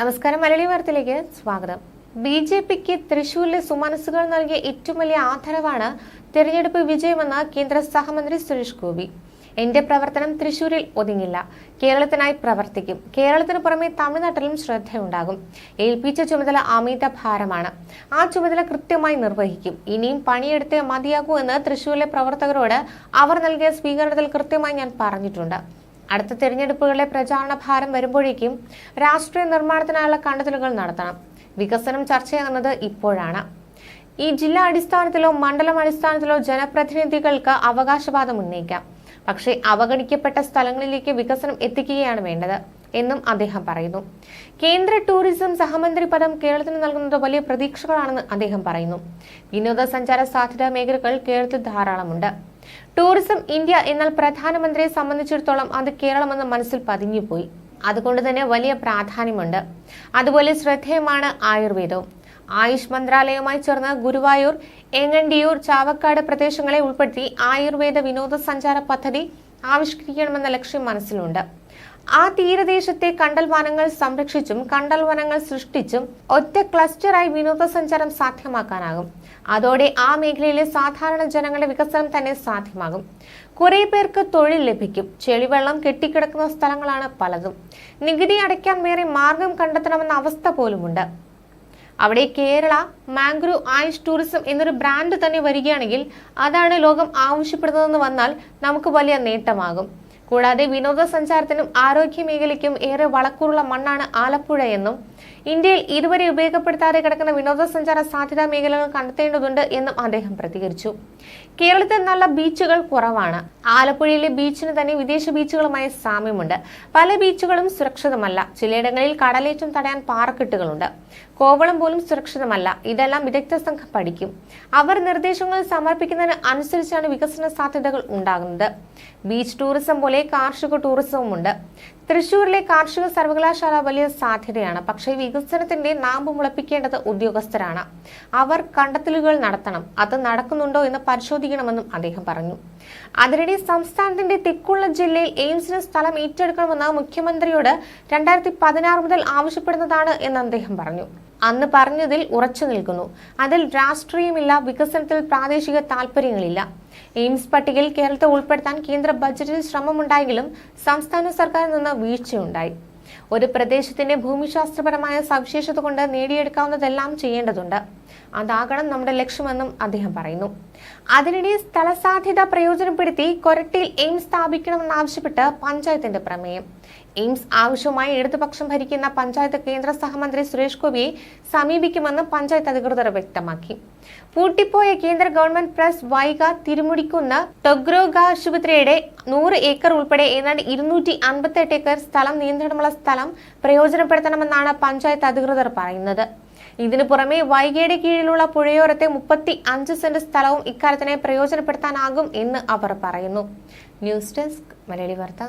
നമസ്കാരം മലയാളി വാർത്തയിലേക്ക് സ്വാഗതം. ബി ജെ പിക്ക് തൃശൂരിലെ സുമനസ്സുകൾ നൽകിയ ഏറ്റവും വലിയ ആദരവാണ് തെരഞ്ഞെടുപ്പ് വിജയമെന്ന് കേന്ദ്ര സഹമന്ത്രി സുരേഷ് ഗോപി. എന്റെ പ്രവർത്തനം തൃശൂരിൽ ഒതുങ്ങില്ല. കേരളത്തിനായി പ്രവർത്തിക്കും. കേരളത്തിന് പുറമെ തമിഴ്നാട്ടിലും ശ്രദ്ധയുണ്ടാകും. ഏൽപ്പിച്ച ചുമതല അമിത ഭാരമാണ്. ആ ചുമതല കൃത്യമായി നിർവഹിക്കും. ഇനിയും പണിയെടുത്തേ മതിയാകൂ എന്ന് തൃശൂരിലെ പ്രവർത്തകരോട് അവർ നൽകിയ സ്വീകരണത്തിൽ കൃത്യമായി ഞാൻ പറഞ്ഞിട്ടുണ്ട്. അടുത്ത തിരഞ്ഞെടുപ്പുകളിലെ പ്രചാരണ ഭാരം വരുമ്പോഴേക്കും രാഷ്ട്രീയ നിർമ്മാണത്തിനായുള്ള കണ്ടെത്തലുകൾ നടത്തണം. വികസനം ചർച്ചയാകുന്നത് ഇപ്പോഴാണ്. ഈ ജില്ലാ അടിസ്ഥാനത്തിലോ മണ്ഡലം അടിസ്ഥാനത്തിലോ ജനപ്രതിനിധികൾക്ക് അവകാശവാദം ഉന്നയിക്കാം. പക്ഷേ അവഗണിക്കപ്പെട്ട സ്ഥലങ്ങളിലേക്ക് വികസനം എത്തിക്കുകയാണ് വേണ്ടത്. എന്നും അദ്ദേഹം പറയുന്നു. കേന്ദ്ര ടൂറിസം സഹമന്ത്രി പദം കേരളത്തിന് നൽകുന്നത് വലിയ പ്രതീക്ഷകളാണെന്ന് അദ്ദേഹം പറയുന്നു. വിനോദസഞ്ചാര സാധ്യതാ മേഖലകൾ കേരളത്തിൽ ധാരാളമുണ്ട്. ടൂറിസം ഇന്ത്യ എന്നാൽ പ്രധാനമന്ത്രിയെ സംബന്ധിച്ചിടത്തോളം അത് കേരളമെന്ന് മനസ്സിൽ പതിഞ്ഞുപോയി. അതുകൊണ്ട് തന്നെ വലിയ പ്രാധാന്യമുണ്ട്. അതുപോലെ ശ്രദ്ധേയമാണ് ആയുർവേദവും. ആയുഷ് മന്ത്രാലയവുമായി ചേർന്ന് ഗുരുവായൂർ എങ്ങണ്ടിയൂർ ചാവക്കാട് പ്രദേശങ്ങളെ ഉൾപ്പെടുത്തി ആയുർവേദ വിനോദസഞ്ചാര പദ്ധതി ആവിഷ്കരിക്കണമെന്ന ലക്ഷ്യം മനസ്സിലുണ്ട്. ആ തീരദേശത്തെ കണ്ടൽവനങ്ങൾ സംരക്ഷിച്ചും കണ്ടൽവനങ്ങൾ സൃഷ്ടിച്ചും ഒറ്റ ക്ലസ്റ്ററായി വിനോദസഞ്ചാരം സാധ്യമാക്കാനാകും. അതോടെ ആ മേഖലയിലെ സാധാരണ ജനങ്ങളുടെ വികസനം തന്നെ സാധ്യമാകും. കുറെ പേർക്ക് തൊഴിൽ ലഭിക്കും. ചെളിവെള്ളം കെട്ടിക്കിടക്കുന്ന സ്ഥലങ്ങളാണ് പലതും. നികുതി അടയ്ക്കാൻ വേറെ മാർഗം കണ്ടെത്തണമെന്ന അവസ്ഥ പോലുമുണ്ട്. അവിടെ കേരള മാംഗ്രൂ ആയുഷ് ടൂറിസം എന്നൊരു ബ്രാൻഡ് തന്നെ വരികയാണെങ്കിൽ അതാണ് ലോകം ആവശ്യപ്പെടുന്നതെന്ന് വന്നാൽ നമുക്ക് വലിയ നേട്ടമാകും. കൂടാതെ വിനോദസഞ്ചാരത്തിനും ആരോഗ്യ മേഖലയ്ക്കും ഏറെ വളക്കൂറുള്ള മണ്ണാണ് ആലപ്പുഴ എന്നും ഇന്ത്യയിൽ ഇതുവരെ ഉപയോഗപ്പെടുത്താതെ കിടക്കുന്ന വിനോദസഞ്ചാര സാധ്യതാ മേഖലകൾ കണ്ടെത്തേണ്ടതുണ്ട് എന്നും അദ്ദേഹം പ്രതികരിച്ചു. കേരളത്തിൽ നല്ല ബീച്ചുകൾ കുറവാണ്. ആലപ്പുഴയിലെ ബീച്ചിന് തന്നെ വിദേശ ബീച്ചുകളുമായി സാമ്യമുണ്ട്. പല ബീച്ചുകളും സുരക്ഷിതമല്ല. ചിലയിടങ്ങളിൽ കടലേറ്റം തടയാൻ പാറക്കെട്ടുകളുണ്ട് കോവളം പോലും സുരക്ഷിതമല്ല. ഇതെല്ലാം വിദഗ്ധ സംഘം പഠിക്കും. അവർ നിർദ്ദേശങ്ങൾ സമർപ്പിക്കുന്നതിന് അനുസരിച്ചാണ് വികസന സാധ്യതകൾ ഉണ്ടാകുന്നത്. ബീച്ച് ടൂറിസം പോലെ കാർഷിക ടൂറിസവുമുണ്ട്. തൃശൂരിലെ കാർഷിക സർവകലാശാല വലിയ സാധ്യതയാണ്. പക്ഷേ വികസനത്തിന്റെ നാമ്പ് മുളപ്പിക്കേണ്ടത് ഉദ്യോഗസ്ഥരാണ്. അവർ കണ്ടെത്തലുകൾ നടത്തണം. അത് നടക്കുന്നുണ്ടോ എന്ന് പരിശോധിക്കണമെന്നും അദ്ദേഹം പറഞ്ഞു. അതിനിടെ സംസ്ഥാനത്തിന്റെ തെക്കുള്ള ജില്ലയിൽ എയിംസിന് സ്ഥലം ഏറ്റെടുക്കണമെന്ന് മുഖ്യമന്ത്രിയോട് രണ്ടായിരത്തി പതിനാറ് മുതൽ ആവശ്യപ്പെടുന്നതാണ് എന്ന് അദ്ദേഹം പറഞ്ഞു. അന്ന് പറഞ്ഞതിൽ ഉറച്ചു നിൽക്കുന്നു. അതിൽ രാഷ്ട്രീയമില്ല വികസനത്തിൽ പ്രാദേശിക താല്പര്യങ്ങളില്ല എയിംസ് പട്ടികയിൽ കേരളത്തെ ഉൾപ്പെടുത്താൻ കേന്ദ്ര ബജറ്റിൽ ശ്രമമുണ്ടായെങ്കിലും സംസ്ഥാന സർക്കാരിൽ നിന്ന് വീഴ്ചയുണ്ടായി. ഒരു പ്രദേശത്തിന്റെ ഭൂമിശാസ്ത്രപരമായ സവിശേഷത കൊണ്ട് നേടിയെടുക്കാവുന്നതെല്ലാം ചെയ്യേണ്ടതുണ്ട്. അതാകണം നമ്മുടെ ലക്ഷ്യമെന്നും അദ്ദേഹം പറയുന്നു. അതിനിടെ സ്ഥലസാധ്യത പ്രയോജനപ്പെടുത്തി കൊരട്ടിയിൽ എയിംസ് സ്ഥാപിക്കണമെന്നാവശ്യപ്പെട്ട് പഞ്ചായത്തിന്റെ പ്രമേയം. എയിംസ് ആവശ്യമായി ഇടതുപക്ഷം ഭരിക്കുന്ന പഞ്ചായത്ത് കേന്ദ്ര സഹമന്ത്രി സുരേഷ് ഗോപിയെ സമീപിക്കുമെന്ന് പഞ്ചായത്ത് അധികൃതർ വ്യക്തമാക്കി. പൂട്ടിപ്പോയ കേന്ദ്ര ഗവൺമെന്റ് പ്രസ് വൈഗ തിരുമുടിക്കുന്ന ടൊഗ്രോഗ ആശുപത്രിയുടെ നൂറ് ഏക്കർ ഉൾപ്പെടെ ഏതാണ്ട് ഇരുന്നൂറ്റി അൻപത്തെട്ട് ഏക്കർ സ്ഥലം നിയന്ത്രണമുള്ള സ്ഥലം പ്രയോജനപ്പെടുത്തണമെന്നാണ് പഞ്ചായത്ത് അധികൃതർ പറയുന്നത്. ഇതിനു പുറമെ വൈകയുടെ കീഴിലുള്ള പുഴയോരത്തെ മുപ്പത്തി അഞ്ച് സെന്റ് സ്ഥലവും ഇക്കാര്യത്തിനെ പ്രയോജനപ്പെടുത്താനാകും എന്ന് അവർ പറയുന്നു. ന്യൂസ് ഡെസ്ക് മലയാളി വാർത്ത.